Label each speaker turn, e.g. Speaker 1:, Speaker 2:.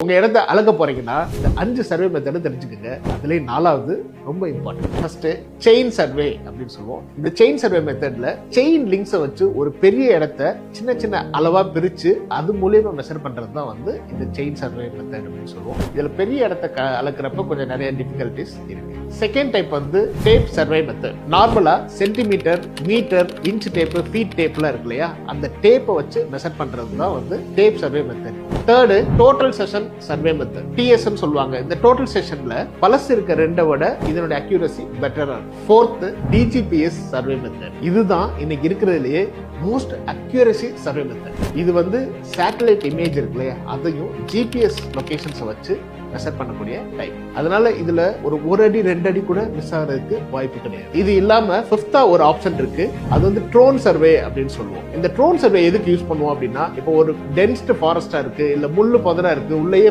Speaker 1: உங்கள் இடத்த அளக்க போகிறீங்கன்னா இந்த அஞ்சு சர்வே மெத்தடை தெரிஞ்சுக்கோங்க. அதுலேயும் நாலாவது ரொம்ப இம்பார்ட்டன்ட் ஃபஸ்ட்டு செயின் சர்வே அப்படின்னு சொல்லுவோம். இந்த செயின் சர்வே மெத்தடில் செயின் லிங்க்ஸை வச்சு ஒரு பெரிய இடத்த சின்ன சின்ன அளவாக பிரித்து அது மூலியமாக மெஷர் பண்ணுறது தான் வந்து இந்த செயின் சர்வே மெத்தட் அப்படின்னு சொல்லுவோம். இதில் பெரிய இடத்த க- அளக்குறப்ப கொஞ்சம் நிறைய டிஃபிகல்ட்டிஸ் இருக்குது செகண்ட் டைப் வந்து டேப் சர்வே மெத்தட் நார்மலாக centimetre metre inch tape feet டேப்லாம் இருக்கு இல்லையா? அந்த டேப்பை வச்சு மெஷர் பண்ணுறது தான் வந்து tape survey method third total session survey method TSM சொல்லுவாங்க. இந்த டோட்டல் செஷன்ல பழசு இருக்க ரெண்டை விட இதனுடைய அக்யூரசி பெட்டரா இருக்கும். டிஜிபிஎஸ் சர்வே மெத்தட் இதுதான் இன்னைக்கு இருக்கிறதுலயே மோஸ்ட் அக்யூரசி சர்வே மெத்தட் இது வந்து சேட்டலைட் இமேஜ் இருக்கு இல்லையா? அதையும் ஜிபிஎஸ் லொகேஷன்ஸை வச்சு மெஷர் பண்ணக்கூடிய டைம் அதனால இதுல ஒரு ஒரு அடி ரெண்டு அடி கூட மிஸ் ஆகிறதுக்கு வாய்ப்பு கிடையாது. இது இல்லாம பிப்தா ஒரு ஆப்ஷன் இருக்கு. அது வந்து ட்ரோன் சர்வே அப்படின்னு சொல்லுவோம். இந்த ட்ரோன் சர்வே எதுக்கு யூஸ் பண்ணுவோம் அப்படின்னா இப்போ ஒரு டென்ஸ்ட் ஃபாரஸ்டா இருக்கு இல்ல முள்ளு பதரா இருக்கு உள்ளேயே